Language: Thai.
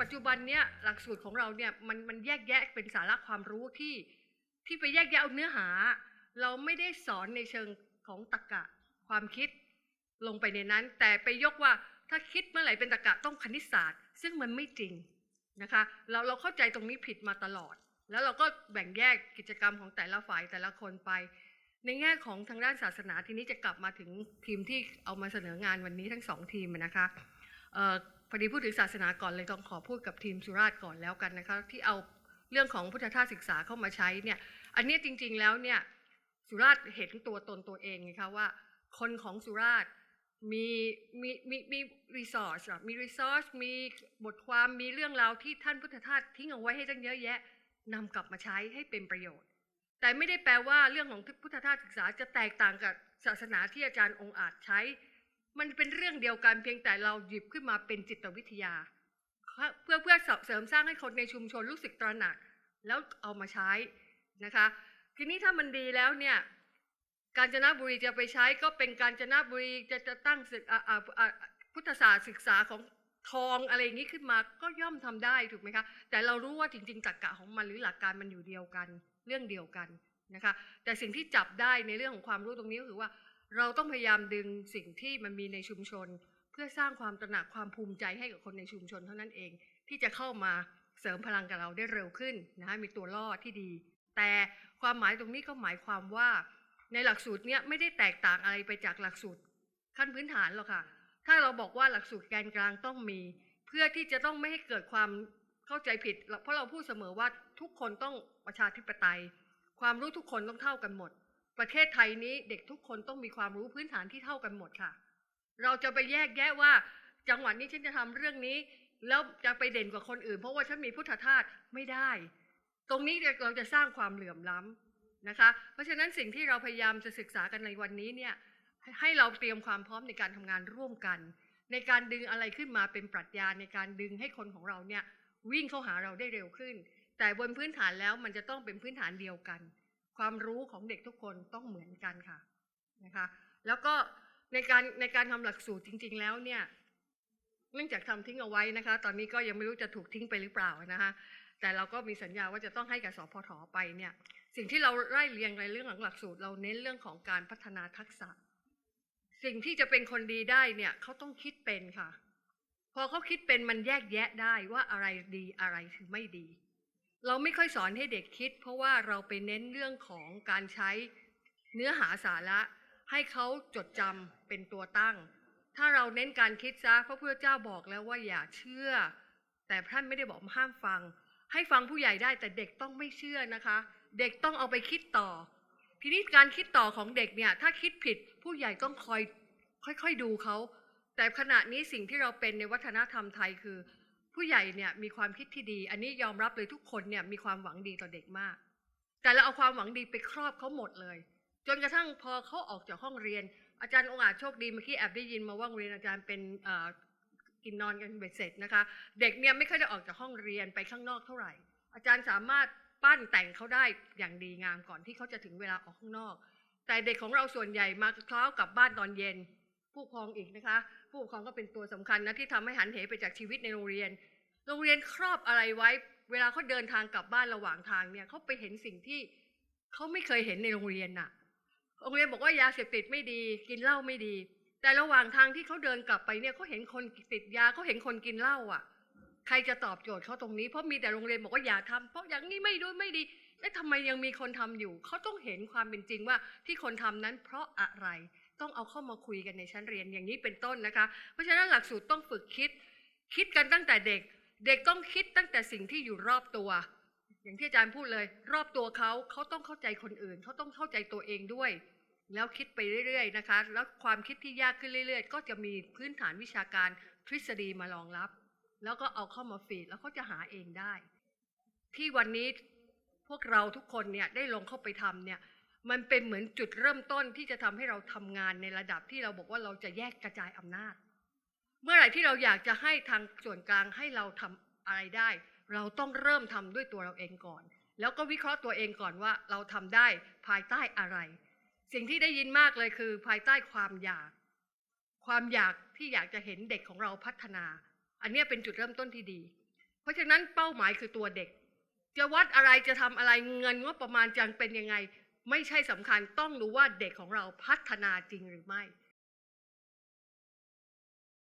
ปัจจุบันเนี่ยหลักสูตรของเราเนี่ยมันมันแยกแยะเป็นสาระความรู้ที่ที่ไปแยกแยะเอาเนื้อหา เราไม่ได้สอนในเชิงของตรรกะความคิดลงไปในนั้น แต่ไปยกว่าถ้าคิดเมื่อไหร่เป็นตรรกะต้องคณิตศาสตร์ ซึ่งมันไม่จริงนะคะเราเราเข้าใจตรงนี้ผิดมาตลอด แล้วเราก็แบ่งแยกกิจกรรมของแต่ละฝ่ายแต่ละคนไป ในแง่ของทางด้านศาสนาทีนี้จะกลับมาถึงทีมที่เอามาเสนองานวันนี้ทั้งสองทีมนะคะเออ พอดีพูดถึงศาสนาก่อนเลยต้องขอพูดกับทีมสุราษฎร์ก่อนแล้วกันนะคะที่เอาเรื่องของพุทธทาสศึกษาเข้ามาใช้เนี่ยอันนี้จริงๆแล้วเนี่ยสุราษฎร์เห็นตัวตนตัวเองไงคะว่า คนของสุราษฎร์มีมีมีมีรีซอสมีรีซอสมีบทความมีเรื่องราวที่ท่านพุทธทาสทิ้งเอาไว้ให้ตั้งเยอะแยะนำกลับมาใช้ให้เป็นประโยชน์ แต่ไม่ได้แปลว่าเรื่องของพุทธทาสศึกษาจะแตกต่างกับศาสนาที่อาจารย์องค์อาจใช้ มันเป็นเรื่องเดียวกันเพียงแต่เราหยิบขึ้นมาเป็นจิตวิทยา เพื่อเพื่อเสริมสร้างให้คนในชุมชนรู้สึกตระหนัก แล้วเอามาใช้นะคะ ทีนี้ถ้ามันดีแล้วเนี่ยกาญจนบุรีจะไปใช้ก็เป็นกาญจนบุรีจะจะตั้งศึกอ่าอ่าพุทธศาสตร์ศึกษาของทองอะไรอย่างนี้ขึ้นมาก็ย่อมทำได้ถูกไหมคะ แต่เรารู้ว่าจริงๆตรรกะของมันหรือหลักการมันอยู่เดียวกัน เรื่องเดียวกันนะคะ แต่สิ่งที่จับได้ในเรื่องของความรู้ตรงนี้ก็คือว่า เราต้องพยายามดึงสิ่งที่มันมีในชุมชน เพื่อสร้างความตระหนักความภูมิใจให้กับคนในชุมชนเท่านั้นเอง ที่จะเข้ามาเสริมพลังกับเราได้เร็วขึ้นนะคะมีตัวล่อที่ดี แต่ความหมายตรงนี้ก็หมายความว่า ในหลักสูตรเนี้ยไม่ได้แตกต่างอะไรไปจากหลักสูตร ขั้นพื้นฐานหรอกค่ะ ถ้าเราบอกว่าหลักสูตรแกนกลางต้องมี เพื่อที่จะต้องไม่ให้เกิดความเข้าใจผิด เพราะเราพูดเสมอว่าทุกคนต้องประชาธิปไตย ความรู้ทุกคนต้องเท่ากันหมด ประเทศไทยนี้เด็กทุกคนต้องมีความรู้พื้นฐานที่เท่ากันหมดค่ะ เราจะไปแยกแยะว่าจังหวัดนี้ฉันจะทำเรื่องนี้ แล้วจะไปเด่นกว่าคนอื่น เพราะว่าฉันมีพุทธทาสไม่ได้ ตรงนี้เราจะสร้างความเหลื่อมล้ำนะคะ เพราะฉะนั้นสิ่งที่เราพยายามจะศึกษากันในวันนี้เนี่ยให้เราเตรียมความพร้อมในการทำงานร่วมกัน ในการดึงอะไรขึ้นมาเป็นปรัชญาในการดึงให้คนของเราเนี่ยวิ่งเข้าหาเราได้เร็วขึ้น แต่บนพื้นฐานแล้วมันจะต้องเป็นพื้นฐานเดียวกัน ความรู้ของเด็กทุกคนต้องเหมือนกันค่ะนะคะแล้วก็ในการในการทำหลักสูตรจริง ๆ แล้วเนี่ยเนื่องจากทำทิ้งเอาไว้นะคะ ตอนนี้ก็ยังไม่รู้จะถูกทิ้งไปหรือเปล่านะคะแต่เราก็มีสัญญาว่าจะต้องให้กับสพทไปเนี่ยสิ่งที่เราไล่เรียงในเรื่องของหลักสูตร เราเน้นเรื่องของการพัฒนาทักษะ สิ่งที่จะเป็นคนดีได้เนี่ยเขาต้องคิดเป็นค่ะ พอเขาคิดเป็นมันแยกแยะได้ว่าอะไรดีอะไรถึงไม่ดี เราไม่ค่อยสอนให้เด็กคิด เพราะว่าเราไปเน้นเรื่องของการใช้เนื้อหาสาระ ให้เขาจดจำเป็นตัวตั้ง ถ้าเราเน้นการคิดซะพระพุทธเจ้าบอกแล้วว่าอย่าเชื่อ แต่ท่านไม่ได้บอกห้ามฟัง ให้ฟังผู้ใหญ่ได้แต่เด็กต้องไม่เชื่อนะคะ เด็กต้องเอาไปคิดต่อ ทีนี้การคิดต่อของเด็กเนี่ยถ้าคิดผิดผู้ใหญ่ต้องคอยค่อยๆดูเขาแต่ขณะนี้สิ่งที่เราเป็นในวัฒนธรรมไทยคือ ผู้ใหญ่เนี่ยมีความคิดที่ดี อันนี้ยอมรับเลยทุกคนเนี่ยมีความหวังดีต่อเด็กมาก แต่เราเอาความหวังดีไปครอบเขาหมดเลย จนกระทั่งพอเขาออกจากห้องเรียน อาจารย์องอาจโชคดีเมื่อกี้แอบได้ยินมาว่าโรงเรียนอาจารย์เป็นกินนอนกันเบ็ดเสร็จนะคะ เด็กเนี่ยไม่ค่อยได้ออกจากห้องเรียนไปข้างนอกเท่าไหร่ อาจารย์สามารถปั้นแต่งเขาได้อย่างดีงามก่อนที่เขาจะถึงเวลาออกข้างนอก แต่เด็กของเราส่วนใหญ่มาเช้ากลับบ้านตอนเย็น ผู้ปกครองอีกนะคะ ผู้ปกครองก็เป็นตัวสำคัญนะที่ทำให้หันเหไปจากชีวิตในโรงเรียน โรงเรียนครอบอะไรไว้ เวลาเขาเดินทางกลับบ้านระหว่างทางเนี่ยเขาไปเห็นสิ่งที่เขาไม่เคยเห็นในโรงเรียนน่ะ โรงเรียนบอกว่ายาเสพติดไม่ดี กินเหล้าไม่ดี แต่ระหว่างทางที่เขาเดินกลับไปเนี่ยเขาเห็นคนติดยาเขาเห็นคนกินเหล้าอะ ใครจะตอบโจทย์เขาตรงนี้เพราะมีแต่โรงเรียนบอกว่าอย่าทำเพราะอย่างนี้ไม่ด้วยไม่ดีแล้วทำไมยังมีคนทำอยู่เขาต้องเห็นความเป็นจริงว่าที่คนทำนั้นเพราะอะไร ต้องเอาเข้ามาคุยกันในชั้นเรียนอย่างนี้เป็นต้นนะคะ เพราะฉะนั้นหลักสูตรต้องฝึกคิด คิดกันตั้งแต่เด็ก เด็กต้องคิดตั้งแต่สิ่งที่อยู่รอบตัว อย่างที่อาจารย์พูดเลย รอบตัวเขาเขาต้องเข้าใจคนอื่น เขาต้องเข้าใจตัวเองด้วย แล้วคิดไปเรื่อยๆนะคะ แล้วความคิดที่ยากขึ้นเรื่อย ๆ ก็จะมีพื้นฐานวิชาการทฤษฎีมารองรับ แล้วก็เอาเข้ามาฟีดแล้วเขาจะหาเองได้ ที่วันนี้พวกเราทุกคนเนี่ยได้ลงเข้าไปทำเนี่ย มันเป็นเหมือนจุดเริ่มต้นที่จะทำให้เราทำงานในระดับที่เราบอกว่าเราจะแยกกระจายอำนาจ เมื่อไหร่ที่เราอยากจะให้ทางส่วนกลางให้เราทำอะไรได้ เราต้องเริ่มทำด้วยตัวเราเองก่อน แล้วก็วิเคราะห์ตัวเองก่อนว่าเราทำได้ภายใต้อะไร สิ่งที่ได้ยินมากเลยคือภายใต้ความอยาก ความอยากที่อยากจะเห็นเด็กของเราพัฒนา อันนี้เป็นจุดเริ่มต้นที่ดี เพราะฉะนั้นเป้าหมายคือตัวเด็ก จะวัดอะไรจะทำอะไรเงินงบประมาณจะเป็นยังไง ไม่ใช่สำคัญต้องรู้ว่าเด็กของเราพัฒนาจริงหรือไม่